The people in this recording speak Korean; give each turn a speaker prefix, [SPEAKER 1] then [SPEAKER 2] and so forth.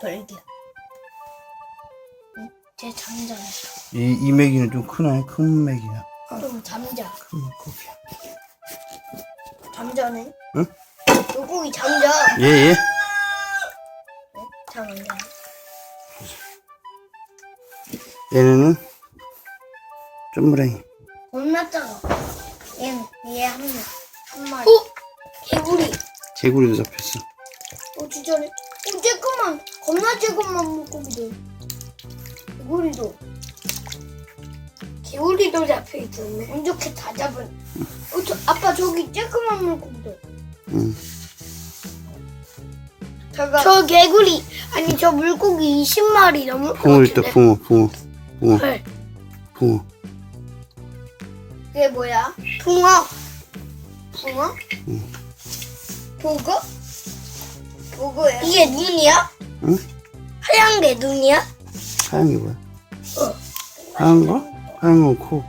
[SPEAKER 1] 벌기야. 응? 쟤 잠자네.
[SPEAKER 2] 이, 이 메기는 좀 크네. 큰 메기야.
[SPEAKER 1] 좀 잠자.
[SPEAKER 2] 큰 고기야.
[SPEAKER 1] 잠자네.
[SPEAKER 2] 응?
[SPEAKER 1] 물고기 잠자.
[SPEAKER 2] 예, 예.
[SPEAKER 1] 잠 안 자.
[SPEAKER 2] 얘네는 쫌무랭이.
[SPEAKER 1] 겁나 작아. 얘는 얘한 명. 한 마리. 어? 개구리.
[SPEAKER 2] 개구리도 잡혔어.
[SPEAKER 1] 어 진짜네. 어 쬐끄만 겁나 쬐끄만 물고기들. 개구리도. 개구리도 잡혀 있었네. 운 좋게 다 잡은. 어, 저, 아빠 저기 쬐끄만 물고기들.
[SPEAKER 2] 응.
[SPEAKER 1] 저 개구리 아니 저 물고기 20마리 넘을 것
[SPEAKER 2] 붕어 있다,
[SPEAKER 1] 같은데.
[SPEAKER 2] 붕어, 붕어. 붕어,
[SPEAKER 1] 헐.
[SPEAKER 2] 붕어.
[SPEAKER 1] 그게 뭐야? 붕어. 붕어? 보고? 보고야. 이게 눈이야?
[SPEAKER 2] 응?
[SPEAKER 1] 하얀 게 눈이야?
[SPEAKER 2] 하얀 게 뭐야?
[SPEAKER 1] 어.
[SPEAKER 2] 하얀 거? 하얀 건 코.